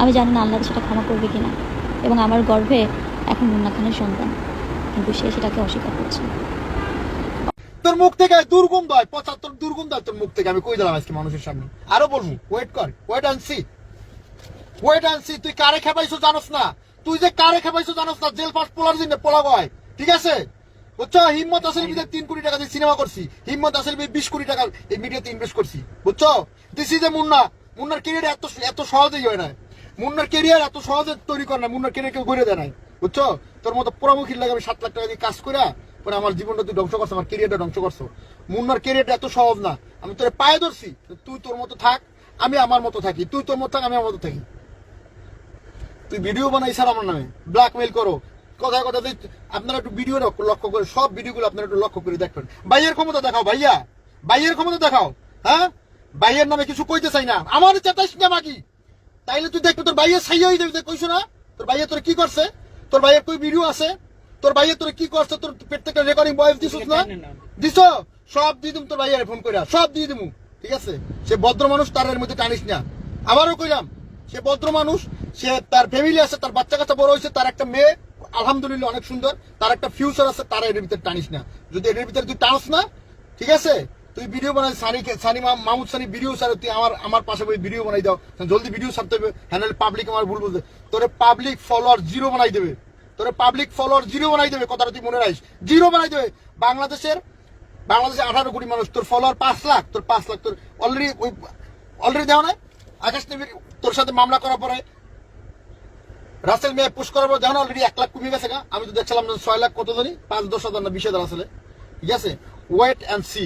আমি জানি না আল্লাহ সেটা ক্ষমা করবে কিনা। এবং আমার গর্ভে এখন মুন্না খানের সন্তান। কিন্তু সে সেটাকে অস্বীকার করছে। তোর মুখ থেকে দুর্গন্ধ হয়, পঁচাত্তর দুর্গন্ধ হয় তোর মুখ থেকে। আমি কই দিলাম আজকে মানুষের সামনে? আরও বলব ওয়েট কর wait and see wait and see তুই কারে খেপাইছো জানোস না? তুই যে কারে খেপাইছো জানোস না? জেল পাস পোলার দিনে পোলা হয় ঠিক আছে? বুঝছ? হিম্মত আসেল বিদে তিন কোটি টাকা দিয়ে সিনেমা করছি। হিম্মত আসেল বিশ কোটি টাকা এই মিডিয়াতে ইনভেস্ট করছি। বুঝছ? This is a Munna. Munnar career এত এত সহজেই হয় না মুন্নার কেরিয়ার এত সহজে তৈরি করে না, মুন্নার কেরিয়ার কেউ গড়ে দেয় নাই, বুঝছ? তোর মতো পোড়ামুখীর লাগে আমি সাত লাখ টাকা দিয়ে কাজ করে পরে আমার জীবনটা তুই ধ্বংস করছ, আমার কেরিয়ারটা ধ্বংস করছ। মুন্নার কেরিয়ারটা এত সহজ না, আমি তোর পায়ে ধরছি তুই তোর মতো থাক, আমি আমার মতো থাকি, তুই তোর মতো থাক, আমি আমার মতো থাকি। তুই ভিডিও বানাই স্যার আমার নামে ব্ল্যাকমেল করো, কথায় কথা আপনারা একটু ভিডিও লক্ষ্য করে, সব ভিডিওগুলো আপনারা একটু লক্ষ্য করে দেখবেন। ভাইয়ের ক্ষমতা দেখাও, ভাইয়া, ভাইয়ের ক্ষমতা দেখাও হ্যাঁ? ভাইয়ের নামে কিছু কইতে চাই না, আমার চেতাইস না বাকি। তাইলে তুই দেখবি তোর ভাইয়ের সাইয়া হয়ে যাবে কইছো না? তোর ভাইয়ের তোর কি করছে? তোর ভাইয়ের কই ভিডিও আছে? তোর ভাইয়ের তোর কি করছে? তোর প্রত্যেকটা রেকর্ডিং বয়স দিছিস না? দিছ? সব দিয়ে দিম তোর ভাইয়ের ফোন করে সব দিয়ে দিমু ঠিক আছে? সে ভদ্র মানুষ তার এর মধ্যে টানিস না। আবারও কইলাম সে ভদ্র মানুষ সে তার ফ্যামিলি আছে তার বাচ্চা কাচ্চা বড় হয়েছে তার একটা মেয়ে আলহামদুলিল্লাহ অনেক সুন্দর তার একটা ফিউচার আছে তার এর ভিতরে টানিস না। যদি এর ভিতরে তুই টানস না ঠিক আছে? তুই ভিডিও বানাই, সানি সানি মাহমুদ সানি ভিডিও স্যার তুই আমার আমার পাশে বই ভিডিও বানাই দাও। জলদি ভিডিও ছাড়তে হবে হ্যান্ডেল পাবলিক আমার ভুল বলতে তোরে পাবলিক ফলোয়ার জিরো বানাই দেবে। তোরে পাবলিক ফলোয়ার জিরো বানাই দেবে, কথাটা তুই মনে রাখিস। জিরো বানাই দেবে। বাংলাদেশের বাংলাদেশে আঠারো কোটি মানুষ, তোর ফলোয়ার পাঁচ লাখ, তোর পাঁচ লাখ, তোর অলরেডি ওই অলরেডি দেওয়া নাই? আকাশ টিভির তোর সাথে মামলা করার পরে রাসেল মেয়ে পুশ করার পর দেখো অলরেডি এক লাখ কমে গেছে আমি তো দেখছিলাম ছয় লাখ কত জানি? পাঁচ দশ হাজার না বিশ হাজার আসলে ঠিক আছে? Wait and C